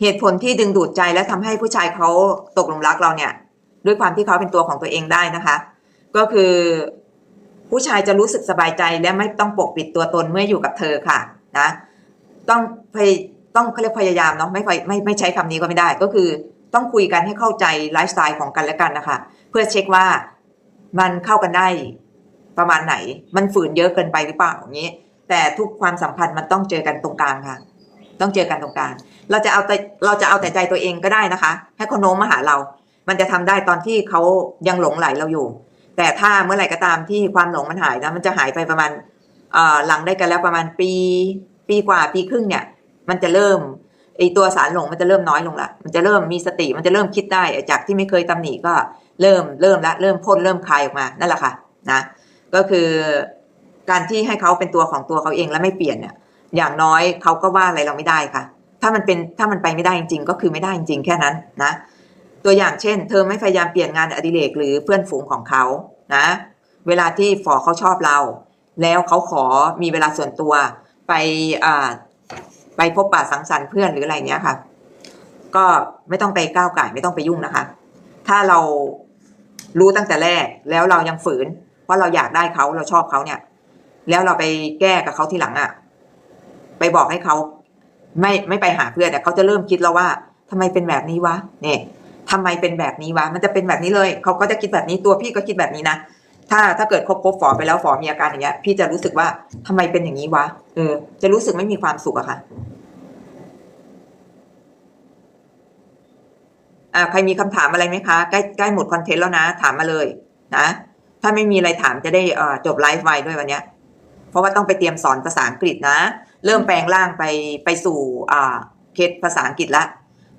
เหตุผลที่ดึงดูดใจและทำให้ผู้ชายเขาตกหลุมรักเราเนี่ย ด้วยความที่เขาเป็นตัวของตัวเองได้นะคะ ก็คือผู้ชายจะรู้สึกสบายใจและไม่ต้องปกปิดตัวตนเมื่ออยู่กับเธอค่ะนะ ต้องพยต้องเขาเรียกพยายามเนาะไม่ไม่ไม่ไม่ใช้คำนี้ก็ไม่ได้ ก็คือต้องคุยกันให้เข้าใจไลฟ์สไตล์ของกันและกันนะคะ เพื่อเช็คว่ามันเข้ากันได้ประมาณไหน มันฝืนเยอะเกินไปหรือเปล่าอย่างนี้ แต่ทุกความสัมพันธ์มันต้องเจอกันตรงกลางค่ะ ต้องเจอกันตรงกลาง เราจะเอาแต่เราจะเอาแต่ใจตัวเองก็ได้นะคะ ให้เขาโน้มมาหาเรา มันจะทำได้ตอนที่เขายังหลงไหลเราอยู่ แต่ถ้าเมื่อไหร่ก็ตามที่ความหลงมันหายนะมันจะหายไปประมาณหลังได้กันแล้วประมาณปี ปีกว่าปีครึ่งเนี่ย มันจะเริ่มไอตัวสารหลงมันจะเริ่มน้อยลงละ มันจะเริ่มมีสติ มันจะเริ่มคิดได้ จากที่ไม่เคยตำหนิก็เริ่มเริ่มละเริ่มพ่นเริ่มคลายออกมา นั่นแหละค่ะนะ ก็คือการที่ให้เขาเป็นตัวของตัวเขาเองและไม่เปลี่ยนเนี่ย อย่างน้อยเขาก็ว่าอะไรเราไม่ได้ค่ะ ถ้ามันเป็นถ้ามันไปไม่ได้จริง ๆ ก็คือไม่ได้จริง ๆ แค่นั้นนะ ตัวอย่างเช่น เธอไม่พยายามเปลี่ยนงานอดิเรกหรือเพื่อนฝูงของเขานะ เวลาที่ฝอเขาชอบเรา แล้วเขาขอมีเวลาส่วนตัวไปอ่าไปพบปะสังสรรค์เพื่อนหรืออะไรเนี้ยค่ะ ก็ไม่ต้องไปก้าวไก่ไม่ต้องไปยุ่งนะคะ ถ้าเรารู้ตั้งแต่แรกแล้วเรายังฝืน เพราะเราอยากได้เขาเราชอบเขาเนี่ย แล้วเราไปแก้กับเขาทีหลังอะ่ะ ไปบอกให้เขา ไม่ไม่ไปหาเพื่อนเนี่ยเขาจะเริ่มคิดแล้วว่าทำไมเป็นแบบนี้วะเนี่ยทำไมเป็นแบบนี้วะมันจะเป็นแบบนี้เลยเขาก็จะคิดแบบนี้ตัวพี่ก็คิดแบบนี้นะถ้าถ้าเกิดคบคบฝอไปแล้วฝอมีอาการอย่างเงี้ย พี่จะรู้สึกว่าทำไมเป็นอย่างนี้วะเออ จะรู้สึกไม่มีความสุขอะค่ะอ่าใครมีคำถามอะไรไหมคะใกล้ใกล้หมดคอนเทนต์แล้วนะ ถามมาเลย นะถ้าไม่มีอะไรถามจะได้อ่อจบไลฟ์ไวด้วยวันเนี้ย เพราะว่าต้องไปเตรียมสอนภาษาอังกฤษนะ เริ่มแปลงร่างไปไปสู่เคสภาษาอังกฤษละ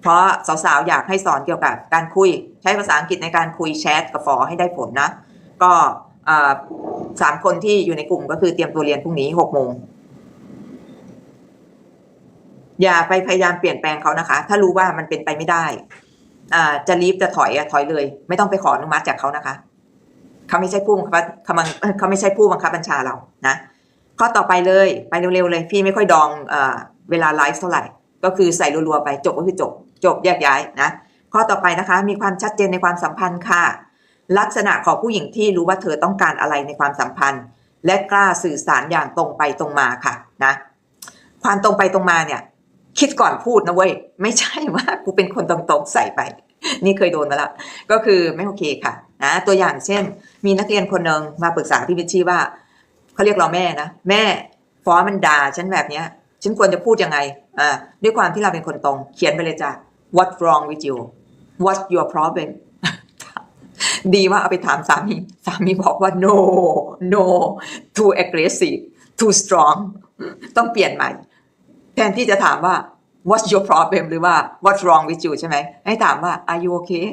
เพราะสาวๆ อยากให้สอนเกี่ยวกับการคุย ใช้ภาษาอังกฤษในการคุยแชทกับฟอให้ได้ผลนะ ก็สามคนที่อยู่ในกลุ่มก็คือเตรียมตัวเรียนพรุ่งนี้หกโมงอย่าไปพยายามเปลี่ยนแปลงเขานะคะ ถ้ารู้ว่ามันเป็นไปไม่ได้อ่าจะรีบจะถอยอะถอยเลย ไม่ต้องไปขออนุมัติจากเขานะคะ เขาไม่ใช่ผู้บังคับเขาไม่ใช่ผู้บังคับบัญชาเรานะ ข้อต่อไปเลยไปเร็วๆเลยพี่ไม่ค่อยดองเอ่อเวลาไลฟ์เท่าไหร่ ก็คือใส่รัวๆไปจบก็คือจบ จบแยกย้ายนะข้อต่อไปนะคะ มีความชัดเจนในความสัมพันธ์ค่ะ ลักษณะของผู้หญิงที่รู้ว่าเธอต้องการอะไรในความสัมพันธ์ และกล้าสื่อสารอย่างตรงไปตรงมาค่ะนะความตรงไปตรงมาเนี่ยคิดก่อนพูดนะเว้ยไม่ใช่ว่ากูเป็นคนตรงๆใส่ไป นี่เคยโดนมาแล้วก็คือไม่โอเคค่ะนะตัวอย่างเช่น มีนักเรียนคนหนึ่งมาปรึกษาพี่วิชชีว่า เขาเรียกเราแม่นะแม่ฟอมันด่าฉันแบบเนี้ย ฉันควรจะพูดยังไงอ่าด้วยความที่เราเป็นคนตรง เขียนไปเลยจ้ะ What wrong with you What's your problem ดีว่าเอาไปถามสามีสามีบอกว่า no no too aggressive too strong ต้องเปลี่ยนใหม่ แทนที่จะถามว่า what's your problem หรือว่า what's wrong with you ใช่ไหม ให้ถามว่า are you okay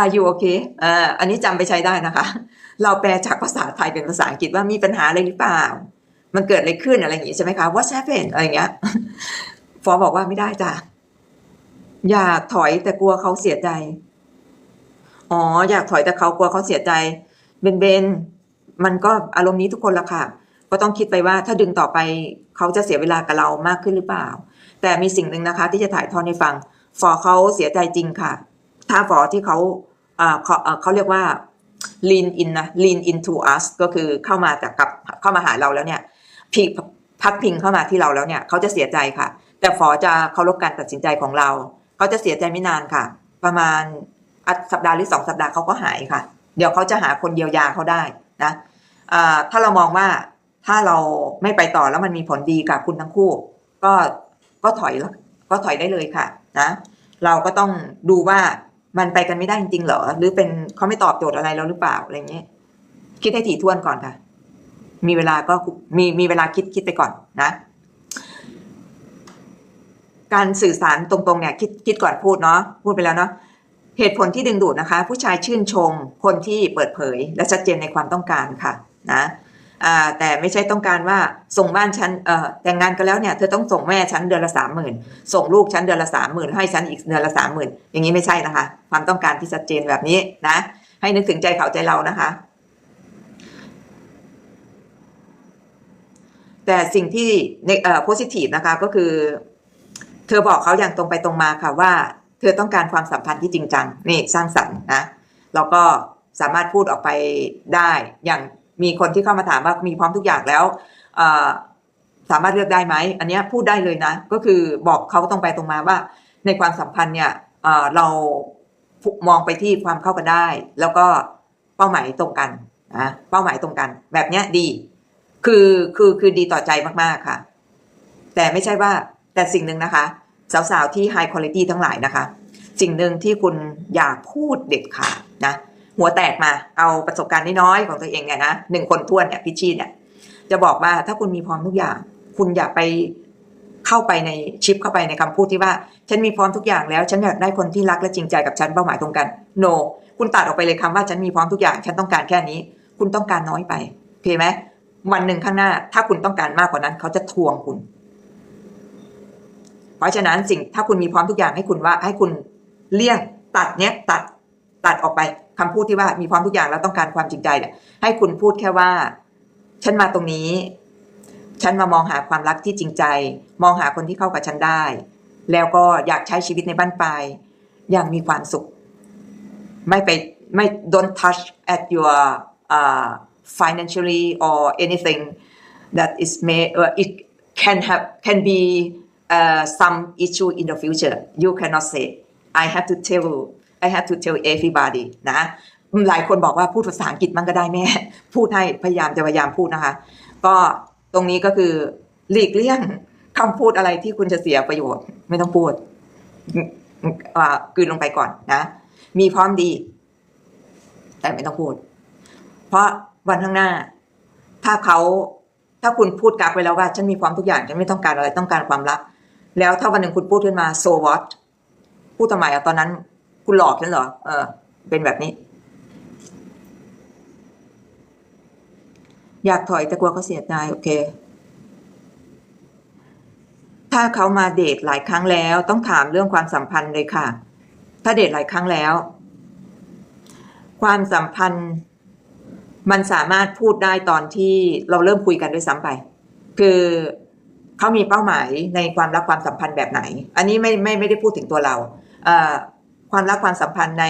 are you okay อ่าอันนี้จำไปใช้ได้นะคะ เราแปลจากภาษาไทยเป็นภาษาอังกฤษว่ามีปัญหาอะไรหรือเปล่า มันเกิดอะไรขึ้นอะไรอย่างงี้ใช่ไหมคะ what's happened อะไรเงี้ยฟอบอกว่าไม่ได้จ้ะอยากถอยแต่กลัวเขาเสียใจ อ๋อ อยากถอยแต่เขากลัวเขาเสียใจ เบนเบนมันก็อารมณ์นี้ทุกคนละค่ะ ก็ต้องคิดไปว่าถ้าดึงต่อไปเขาจะเสียเวลากับเรามากขึ้นหรือเปล่า แต่มีสิ่งหนึ่งนะคะ ที่จะถ่ายทอดให้ฟัง ฟอเขาเสียใจจริงค่ะ ถ้าฟอที่เขาเขาเขาเรียกว่า lean in นะ lean into us ก็คือเข้ามาจากกับเข้ามาหาเราแล้วเนี่ยพิงพักพิงเข้ามาที่เราแล้วเนี่ยเขาจะเสียใจค่ะ แต่ฟอจะเคารพการตัดสินใจของเราเขาจะเสียใจไม่นานค่ะ ประมาณอาทิตย์สัปดาห์หรือสองสัปดาห์เขาก็หายค่ะ เดี๋ยวเขาจะหาคนเยียวยาเขาได้นะถ้าเรามองว่าถ้าเราไม่ไปต่อแล้วมันมีผลดีกับคุณทั้งคู่ ก็ก็ถอยก็ถอยได้เลยค่ะนะ เราก็ต้องดูว่า มันไปกันไม่ได้จริงๆเหรอ หรือเป็นเขาไม่ตอบโจทย์อะไรเราหรือเปล่าอะไรเงี้ยคิดให้ถี่ถ้วนก่อนค่ะ มีเวลาก็มีมีเวลาคิดคิดไปก่อนนะ การสื่อสารตรงๆเนี่ยคิดคิดก่อนพูดเนาะพูดไปแล้วเนาะเหตุผลที่ดึงดูดนะคะ ผู้ชายชื่นชมคนที่เปิดเผย และชัดเจนในความต้องการค่ะ นะแต่ไม่ใช่ต้องการว่าส่งบ้านฉันแต่งงานกันแล้วเนี่ยเธอต้องส่งแม่ฉันเดือนละสามหมื่นส่งลูกฉันเดือนละสามหมื่นให้ฉันอีกเดือนละสามหมื่นอย่างนี้ไม่ใช่นะคะ ความต้องการที่ชัดเจนแบบนี้นะ ให้นึกถึงใจเขาใจเรานะคะ แต่สิ่งที่ในเอ่อ positive นะคะก็คือ เธอบอกเขาอย่างตรงไปตรงมาค่ะว่า เธอต้องการความสัมพันธ์ที่จริงจังนี่สร้างสรรค์นะแล้วก็สามารถพูดออกไปได้อย่างมีคนที่เข้ามาถามว่ามีพร้อมทุกอย่างแล้วสามารถเลือกได้ไหม อันนี้พูดได้เลยนะ ก็คือบอกเขาตรงไปตรงมาว่าในความสัมพันธ์เนี่ยเรา มองไปที่ความเข้ากันได้ แล้วก็เป้าหมายตรงกันนะเป้าหมายตรงกัน แบบเนี้ยดี คือคือคือดีต่อใจมากๆค่ะ แต่ไม่ใช่ว่าแต่สิ่งหนึ่งนะคะ สาวๆ ที่ high quality ทั้งหลายนะคะ สิ่งหนึ่งที่คุณอย่าพูดเด็ดขาดนะ หัวแตกมาเอาประสบการณ์น้อยๆของตัวเองเนี่ยนะหนึ่งคนท้วนเนี่ยพิชชีเนี่ยจะบอกว่าถ้าคุณมีพร้อมทุกอย่าง คุณอย่าไป เข้าไปในชิปเข้าไปในคำพูดที่ว่า ฉันมีพร้อมทุกอย่างแล้ว ฉันอยากได้คนที่รักและจริงใจกับฉันเป้าหมายตรงกัน no คุณตัดออกไปเลยคำว่าฉันมีพร้อมทุกอย่าง ฉันต้องการแค่นี้ คุณต้องการน้อยไปโอเคไหมวันหนึ่งข้างหน้า ถ้าคุณต้องการมากกว่านั้น เขาจะทวงคุณ เพราะฉะนั้นสิ่งถ้าคุณมีพร้อมทุกอย่างให้คุณว่า ให้คุณเลี่ยงตัดเนี้ยตัดตัดออกไปคำพูดที่ว่ามีพร้อมทุกอย่างแล้วต้องการความจริงใจเนี่ยให้คุณพูดแค่ว่า ฉันมาตรงนี้ ฉันมามองหาความรักที่จริงใจ มองหาคนที่เข้ากับฉันได้ แล้วก็อยากใช้ชีวิตในบ้านปลายอย่างมีความสุข ไม่ไปไม่ don't touch at your uh, financially or anything that is may uh, it can have can be uh, some issue in the future you cannot say I have to tell I have to tell everybody นะหลายคนบอกว่าพูดภาษาอังกฤษมันก็ได้แม่ พูดให้พยายามจะพยายามพูดนะคะ ก็ ตรงนี้ก็คือหลีกเลี่ยงคำพูดอะไรที่คุณจะเสียประโยชน์ ไม่ต้องพูดกืนลงไปก่อนนะ มีพร้อมดี แต่ไม่ต้องพูด เพราะวันข้างหน้า ถ้าเขาถ้าคุณพูดกักไว้แล้วว่า ฉันมีความทุกอย่าง ฉันไม่ต้องการอะไรต้องการความรัก แล้วถ้าวันหนึ่งคุณพูดขึ้นมา so what พูดทำไมอะตอนนั้น คุณหลอกฉันเหรอเออ เป็นแบบนี้ อยากถอยแต่กลัวเขาเสียใจโอเค ถ้าเขามาเดทหลายครั้งแล้ว ต้องถามเรื่องความสัมพันธ์เลยค่ะ ถ้าเดทหลายครั้งแล้ว ความสัมพันธ์ มันสามารถพูดได้ตอนที่เราเริ่มคุยกันด้วยซ้ำไป คือเขามีเป้าหมายในความรักความสัมพันธ์แบบไหน อันนี้ไม่ไม่ไม่ได้พูดถึงตัวเราความรักความสัมพันธ์ใน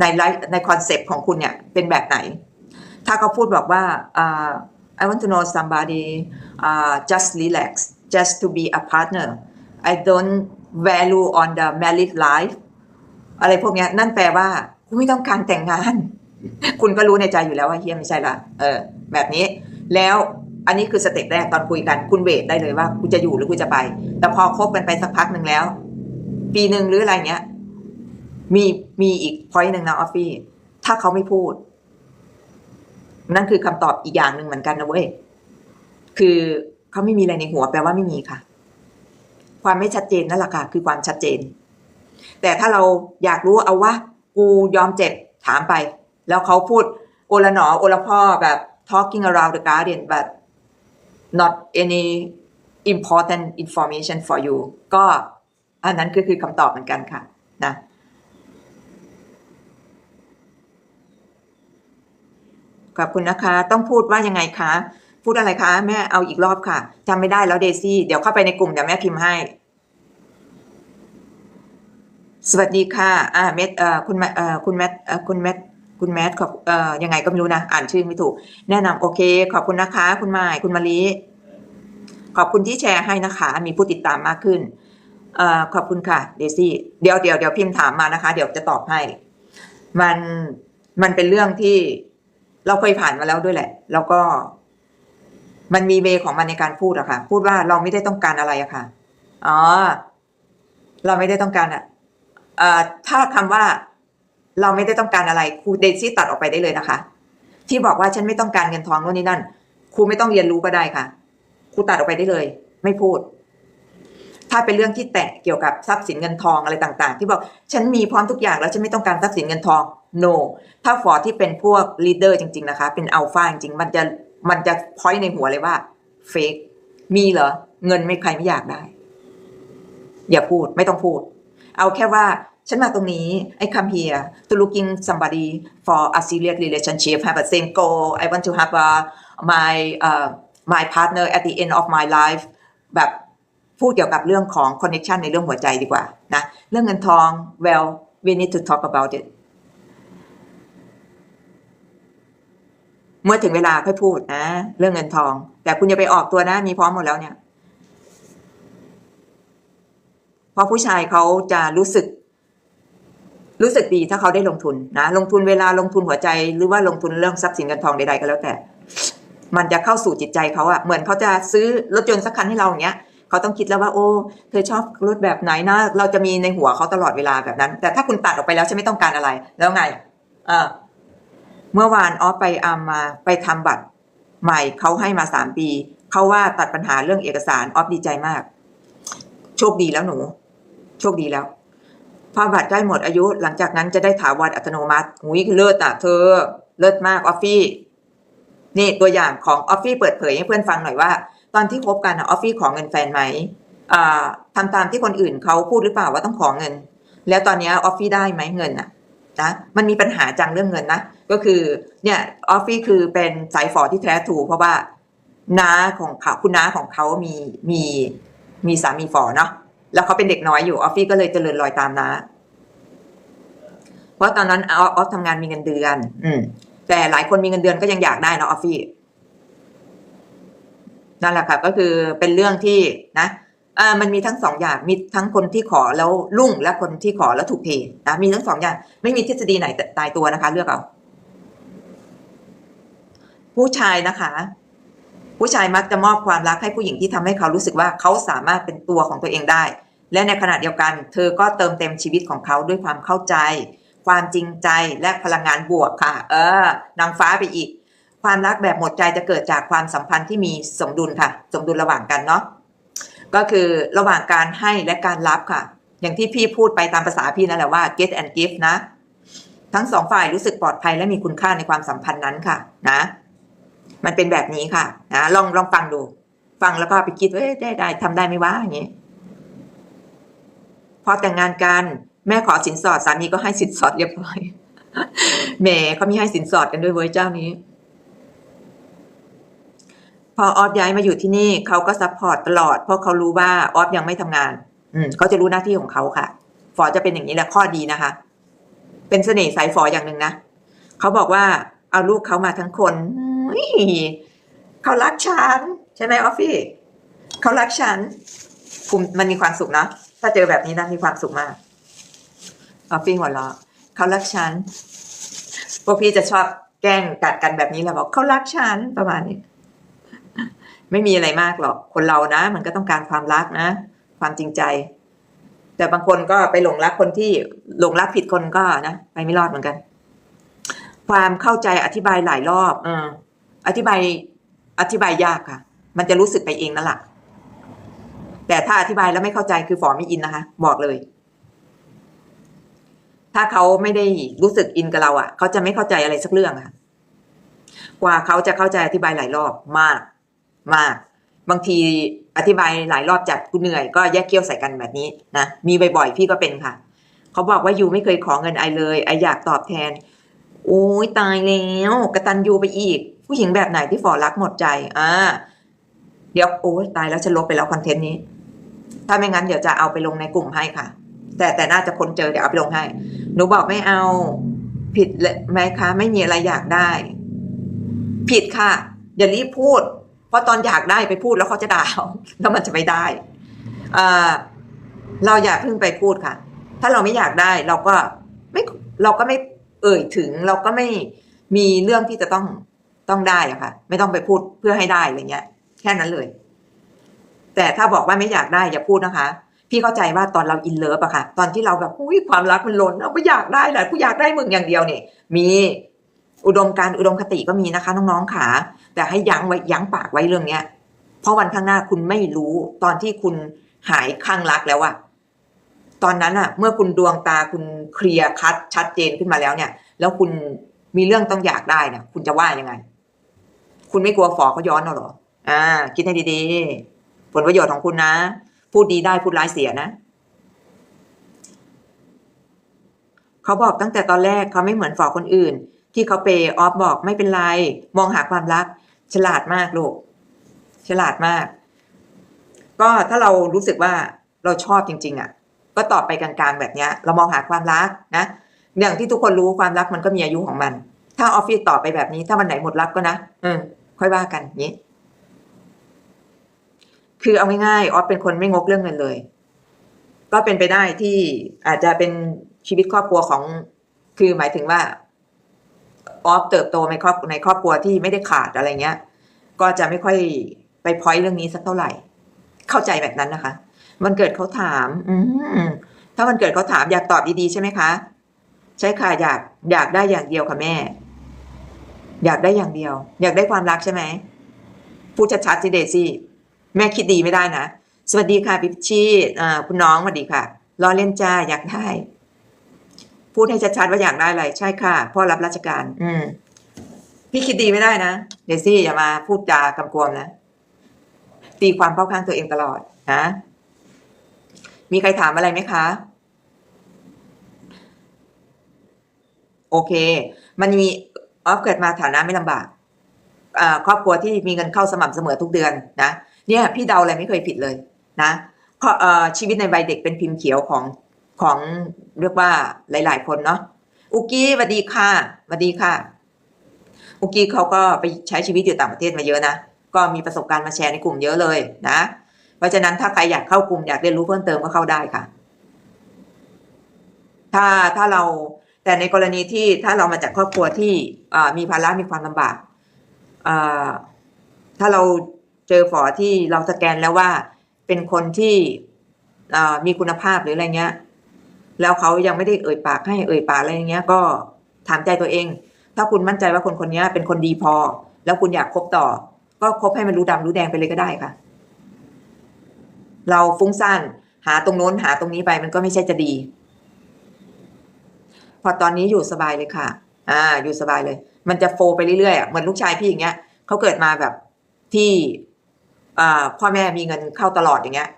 ในไลฟ์ในคอนเซปต์ของคุณเนี่ยเป็นแบบไหน ถ้าเขาพูดบอกว่าอ่า I want to know somebody uh, just relax just to be a partner I don't value on the married life อะไรพวกนี้นั่นแปลว่าคุณไม่ต้องการแต่งงาน คุณก็รู้ในใจอยู่แล้วว่าเฮียไม่ใช่ละเออแบบนี้ แล้วอันนี้คือสเต็ปแรกตอนคุยกันคุณเวทได้เลยว่าคุณจะอยู่หรือคุณจะไป แต่พอคบกันไปสักพักหนึ่งแล้ว ปีหนึ่งหรืออะไรเงี้ย มีมีอีกพอยต์หนึ่งนะออฟฟี่ถ้าเขาไม่พูด นั่นคือคำตอบอีกอย่างหนึ่งเหมือนกันนะเว้ย คือเขาไม่มีอะไรในหัวแปลว่าไม่มีค่ะ ความไม่ชัดเจนนั่นแหละค่ะ คือความชัดเจน แต่ถ้าเราอยากรู้เอาว่ากูยอมเจ็บถามไป แล้วเขาพูดโอละหนอโอละพ่อแบบ talking around the garden but not any important information for you ก็อันนั้นก็คือคำตอบเหมือนกันค่ะนะ ขอบคุณนะคะ ต้องพูดว่ายังไงคะ พูดอะไรคะ แม่เอาอีกรอบค่ะจำไม่ได้แล้วเดซี่ เดี๋ยวเข้าไปในกลุ่มเดี๋ยวแม่พิมพ์ให้ สวัสดีค่ะ อ่าเมทเอ่อคุณแมทเอ่อคุณแมทเอ่อคุณแมทคุณแมทขอบเอ่อยังไงก็ไม่รู้นะ อ่านชื่อไม่ถูก แนะนำโอเค ขอบคุณนะคะ คุณหมายคุณมาลีขอบคุณที่แชร์ให้นะคะ มีผู้ติดตามมากขึ้นเอ่อขอบคุณค่ะ เดซี่ เดี๋ยวเดี๋ยวเดี๋ยวพิมพ์ถามมานะคะ เดี๋ยวจะตอบให้ มันมันเป็นเรื่องที่ เราเคยผ่านมาแล้วด้วยแหละ แล้วก็ มันมีเวของมันในการพูดอะค่ะ พูดว่าเราไม่ได้ต้องการอะไรอะค่ะ อ๋อ เราไม่ได้ต้องการอะเอ่อถ้าคำว่า เราไม่ได้ต้องการอะไรครูเดซี่ตัดออกไปได้เลยนะคะ ที่บอกว่าฉันไม่ต้องการเงินทองโน่นนี่นั่นครูไม่ต้องเรียนรู้ก็ได้ค่ะครูตัดออกไปได้เลย ไม่พูด ถ้าเป็นเรื่องที่แตะเกี่ยวกับทรัพย์สินเงินทองอะไรต่างๆ ที่บอกฉันมีพร้อมทุกอย่างแล้วฉันไม่ต้องการทรัพย์สินเงินทอง no ถ้าฟอร์ดที่เป็นพวกลีดเดอร์จริง ๆนะคะ เป็นอัลฟาจริงๆมันจะมันจะพอยในหัวเลยว่าเฟกมีเหรอเงินไม่ใครไม่อยากได้ อย่าพูดไม่ต้องพูด เอาแค่ว่าฉันมาตรงนี้ I come here to looking somebody for a serious relationship have a same goal I want to have a my uh, my partner at the end of my life แบบ พูดเกี่ยวกับเรื่องของ connection ในเรื่องหัวใจดีกว่านะเรื่องเงินทอง well we need to talk about it เมื่อถึงเวลาค่อยพูดนะ เรื่องเงินทอง แต่คุณอย่าไปออกตัวนะ มีพร้อมหมดแล้วเนี่ยเพราะผู้ชายเขาจะรู้สึก รู้สึกดีถ้าเขาได้ลงทุนนะ ลงทุนเวลาลงทุนหัวใจ หรือว่าลงทุนเรื่องทรัพย์สินเงินทองใดๆก็แล้วแต่ มันจะเข้าสู่จิตใจเขาอะเหมือนเขาจะซื้อรถยนต์สักคันให้เราอย่างเงี้ย เขาต้องคิดแล้วว่าโอ้เธอชอบรถแบบไหนนะ เราจะมีในหัวเขาตลอดเวลาแบบนั้น แต่ถ้าคุณตัดออกไปแล้วฉันไม่ต้องการอะไร แล้วไง เออเมื่อวานออฟไปอามาไปทำบัตรใหม่เขาให้มาสามปีเขาว่าตัดปัญหาเรื่องเอกสารออฟดีใจมาก โชคดีแล้วหนู โชคดีแล้วพอบัตรใกล้หมดอายุหลังจากนั้นจะได้ถาวรอัตโนมัติหุยเลิศอะเธอ เลิศมากออฟฟี่นี่ตัวอย่างของออฟฟี่เปิดเผยให้เพื่อนฟังหน่อยว่า ตอนที่คบกันออฟฟี่ขอเงินแฟนไหมอ่าทำตามที่คนอื่นเขาพูดหรือเปล่าว่าต้องขอเงิน แล้วตอนนี้ออฟฟี่ได้ไหมเงินอะนะมันมีปัญหาจังเรื่องเงินนะ ก็คือเนี่ยออฟฟี่คือเป็นสายฝอที่แท้ทรูเพราะว่าน้าของเขาคุณน้าของเขามีมีมีสามีฝอเนาะแล้วเขาเป็นเด็กน้อยอยู่ออฟฟี่ก็เลยเจริญรอยตามน้าเพราะตอนนั้นออฟทำงานมีเงินเดือน อืมแต่หลายคนมีเงินเดือนก็ยังอยากได้นะออฟฟี่ นั่นแหละค่ะก็คือเป็นเรื่องที่นะอ่ามันมีทั้งสองอย่างมีทั้งคนที่ขอแล้วรุ่งและคนที่ขอแล้วถูกเทนะมีทั้งสองอย่าง ไม่มีทฤษฎีไหนตายตัวนะคะ เลือกเอาผู้ชายนะคะ ผู้ชายมักจะมอบความรักให้ผู้หญิงที่ทำให้เขารู้สึกว่าเขาสามารถเป็นตัวของตัวเองได้ และในขณะเดียวกัน เธอก็เติมเต็มชีวิตของเขาด้วยความเข้าใจ ความจริงใจและพลังงานบวกค่ะ เออนางฟ้าไปอีก ความรักแบบหมดใจจะเกิดจากความสัมพันธ์ที่มีสมดุลค่ะ สมดุลระหว่างกันเนาะก็คือระหว่างการให้และการรับค่ะ อย่างที่พี่พูดไปตามภาษาพี่นั่นแหละว่า get and give นะ ทั้งสองฝ่ายรู้สึกปลอดภัยและมีคุณค่าในความสัมพันธ์นั้นค่ะ นะ มันเป็นแบบนี้ค่ะนะลองลองฟังดู ฟังแล้วก็ไปคิดว่าเอ้ยได้ได้ทำได้ไหมวะอย่างนี้พอแต่งงานกันแม่ขอสินสอดสามีก็ให้สินสอดเรียบร้อยแหมเขามีให้สินสอดกันด้วยเว้ยเจ้านี้ อออฟย้ายมาอยู่ที่นี่เขาก็ซัพพอร์ตตลอด เพราะเขารู้ว่าออฟยังไม่ทำงาน อืมเขาจะรู้หน้าที่ของเขาค่ะ ฟอจะเป็นอย่างนี้แหละข้อดีนะคะ เป็นเสน่ห์สายฟออย่างหนึ่งนะเขาบอกว่าเอาลูกเขามาทั้งคนเขารักฉันใช่ไหมออฟฟี่เขารักฉันภูมิมันมีความสุขนะถ้าเจอแบบนี้นะมีความสุขมากออฟฟี่หัวเราะเขารักฉันพวกพี่จะชอบแกล้งกัดกันแบบนี้แหละบอกเขารักฉันประมาณนี้ ไม่มีอะไรมากหรอก คนเรานะ มันก็ต้องการความรักนะ ความจริงใจ แต่บางคนก็ไปหลงรักคนที่หลงรักผิดคนก็นะไปไม่รอดเหมือนกัน ความเข้าใจอธิบายหลายรอบ เออ อธิบายอธิบายยากค่ะ มันจะรู้สึกไปเองนั่นแหละแต่ถ้าอธิบายแล้วไม่เข้าใจคือฝอไม่อินนะคะ บอกเลย ถ้าเขาไม่ได้รู้สึกอินกับเราอะ เขาจะไม่เข้าใจอะไรสักเรื่องค่ะ กว่าเขาจะเข้าใจอธิบายหลายรอบมาก มาก บางทีอธิบายหลายรอบจัดกูเหนื่อยก็แยกเกี้ยวใส่กันแบบนี้นะมีบ่อยๆพี่ก็เป็นค่ะ เขาบอกว่ายูไม่เคยขอเงินไอเลยไออยากตอบแทน โอ้ยตายแล้วกระตันยูไปอีก ผู้หญิงแบบไหนที่ฝอรักหมดใจอ่าเดี๋ยวโอ้ยตายแล้วฉันลบไปแล้วคอนเทนต์นี้ ถ้าไม่งั้นเดี๋ยวจะเอาไปลงในกลุ่มให้ค่ะ แต่แต่น่าจะคนเจอเดี๋ยวเอาไปลงให้ หนูบอกไม่เอาผิดเลยไหมคะ ไม่มีอะไรอยากได้ ผิดค่ะ อย่ารีบพูด เพราะตอนอยากได้ไปพูดแล้วเขาจะด่าแล้วมันจะไม่ได้อ่าเราอย่าเพิ่งไปพูดค่ะ ถ้าเราไม่อยากได้เราก็ไม่เราก็ไม่เอ่ยถึง เราก็ไม่มีเรื่องที่จะต้องต้องได้อะค่ะ ไม่ต้องไปพูดเพื่อให้ได้อะไรเงี้ย แค่นั้นเลย แต่ถ้าบอกว่าไม่อยากได้อย่าพูดนะคะ พี่เข้าใจว่าตอนเราอินเลิฟอะค่ะ ตอนที่เราแบบอุ้ยความรักมันล้นเราก็อยากได้แหละกูอยากได้มึงอย่างเดียวเนี่ยมี อุดมการอุดมคติก็มีนะคะน้องๆขาแต่ให้ยั้งไว้ยั้งปากไว้เรื่องเนี้ย เพราะวันข้างหน้าคุณไม่รู้ตอนที่คุณหายข้างรักแล้วอะตอนนั้นอะเมื่อคุณดวงตาคุณเคลียร์คัดชัดเจนขึ้นมาแล้วเนี่ย แล้วคุณมีเรื่องต้องอยากได้เนี่ยคุณจะว่ายังไง คุณไม่กลัวฝอเขาย้อนเอาเหรอ อ่า คิดให้ดีๆ ผลประโยชน์ของคุณนะ พูดดีได้พูดร้ายเสียนะเขาบอกตั้งแต่ตอนแรกเขาไม่เหมือนฝอคนอื่น ที่เขาเปย์ออฟบอกไม่เป็นไร มองหาความรัก ฉลาดมากลูก ฉลาดมาก ก็ถ้าเรารู้สึกว่าเราชอบจริง ๆอะ ก็ตอบไปกลางๆแบบเนี้ย เรามองหาความรักนะอย่างที่ทุกคนรู้ความรักมันก็มีอายุของมัน ถ้าออฟฟิศตอบไปแบบนี้ ถ้าวันไหนหมดรักก็นะเออค่อยว่ากันนี้คือเอาง่ายๆออฟเป็นคนไม่งกเรื่องเงินเลย ก็เป็นไปได้ที่อาจจะเป็นชีวิตครอบครัวของ คือหมายถึงว่า ออฟเติบโตในครอบในครอบครัวที่ไม่ได้ขาดอะไรเงี้ย ก็จะไม่ค่อยไปพอยต์เรื่องนี้สักเท่าไหร่ เข้าใจแบบนั้นนะคะ มันเกิดเขาถาม อืถ้ามันเกิดเขาถามอยากตอบดีๆใช่ไหมคะ ใช่ค่ะอยากอยากได้อย่างเดียวค่ะแม่ อยากได้อย่างเดียว อยากได้ความรักใช่ไหมพูดชัดๆสิเดซี่แม่คิดดีไม่ได้นะสวัสดีค่ะพิชชี่คุณน้องสวัสดีค่ะรอเล่นจ้าอยากได้ พูดให้ชัดๆว่าอยากได้อะไร ใช่ค่ะ พ่อรับราชการ อืม พี่คิดดีไม่ได้นะเดซี่อย่ามาพูดจากำกวมนะ ตีความเข้าข้างตัวเองตลอดนะมีใครถามอะไรไหมคะ โอเค มันมีออฟเกิดมาฐานะไม่ลำบากอ่าครอบครัวที่มีเงินเข้าสม่ำเสมอทุกเดือนนะเนี่ย พี่เดาอะไรไม่เคยผิดเลย นะเพราะเอ่อชีวิตในวัยเด็กเป็นพิมพ์เขียวของ ของเรียกว่าหลาย ๆ คนเนาะอุกี้สวัสดีค่ะสวัสดีค่ะ อุกี้เขาก็ไปใช้ชีวิตอยู่ต่างประเทศมาเยอะนะก็มีประสบการณ์มาแชร์ในกลุ่มเยอะเลยนะ เพราะฉะนั้นถ้าใครอยากเข้ากลุ่มอยากเรียนรู้เพิ่มเติมก็เข้าได้ค่ะ ถ้าถ้าเราแต่ในกรณีที่ถ้าเรามาจากครอบครัวที่มีภาระมีความลำบากถ้าเราเจอฝอที่เราสแกนแล้วว่าเป็นคนที่มีคุณภาพหรืออะไรเงี้ย แล้วเขายังไม่ได้เอ่ยปากให้เอ่ยปากอะไรอย่างเงี้ย ก็ถามใจตัวเอง ถ้าคุณมั่นใจว่าคนคนนี้เป็นคนดีพอ แล้วคุณอยากคบต่อ ก็คบให้มันรู้ดำรู้แดงไปเลยก็ได้ค่ะ เราฟุ้งซ่านหาตรงโน้นหาตรงนี้ไปมันก็ไม่ใช่จะดี พอตอนนี้อยู่สบายเลยค่ะ อ่า อยู่สบายเลย มันจะโฟไปเรื่อยๆอะเหมือนลูกชายพี่อย่างเงี้ยเขาเกิดมาแบบที่อ่าพ่อแม่มีเงินเข้าตลอดอย่างเงี้ย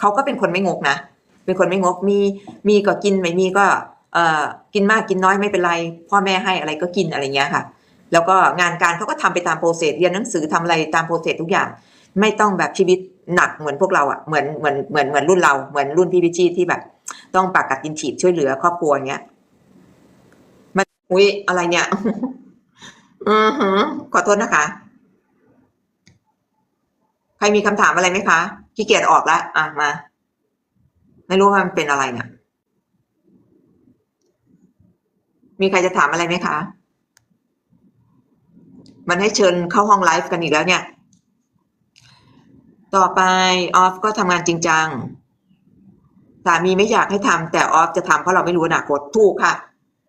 เขาก็เป็นคนไม่งกนะ เป็นคนไม่งกมีมีก็กินไม่มีก็เอ่อกินมากกินน้อยไม่เป็นไร พ่อแม่ให้อะไรก็กินอะไรเงี้ยค่ะ แล้วก็งานการเขาก็ทำไปตามโปรเซสเรียนหนังสือทำอะไรตามโปรเซสทุกอย่าง ไม่ต้องแบบชีวิตหนักเหมือนพวกเราอะเหมือนเหมือนเหมือนเหมือนรุ่นเราเหมือนรุ่นพี่พิชีที่แบบ ต้องปากกัดกินฉีดช่วยเหลือครอบครัวเงี้ยมันอุ้ยอะไรเนี่ยอือหือขอโทษนะคะ ใครมีคำถามอะไรไหมคะขี้เกียจออกแล้วอะมา ไม่รู้ว่ามันเป็นอะไรเนี่ย มีใครจะถามอะไรไหมคะ มันให้เชิญเข้าห้องไลฟ์กันอีกแล้วเนี่ย ต่อไปออฟก็ทำงานจริงจัง สามีไม่อยากให้ทำแต่ออฟจะทำเพราะเราไม่รู้อนาคตถูกค่ะ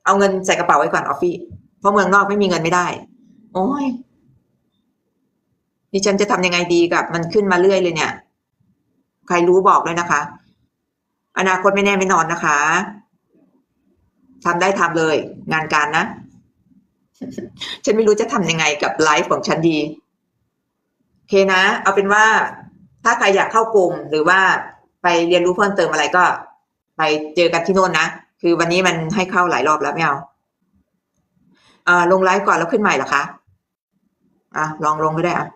เอาเงินใส่กระเป๋าไว้ก่อนออฟฟี่ เพราะเมืองนอกไม่มีเงินไม่ได้ โอ้ยดิฉันจะทำยังไงดีกับ มันขึ้นมาเรื่อยเลยเนี่ย ใครรู้บอกเลยนะคะ อนาคตไม่แน่ไม่นอนนะคะทำได้ทำเลย งานการนะ ฉันไม่รู้จะทำยังไงกับไลฟ์ของฉันดีโอเคนะ เอาเป็นว่าถ้าใครอยากเข้ากลุ่มหรือว่าไปเรียนรู้เพิ่มเติมอะไรก็ ไปเจอกันที่โน่นนะ คือวันนี้มันให้เข้าหลายรอบแล้วไม่เอาอ่าลงไลฟ์ก่อนแล้วขึ้นใหม่เหรอคะอะลองลงก็ได้อะ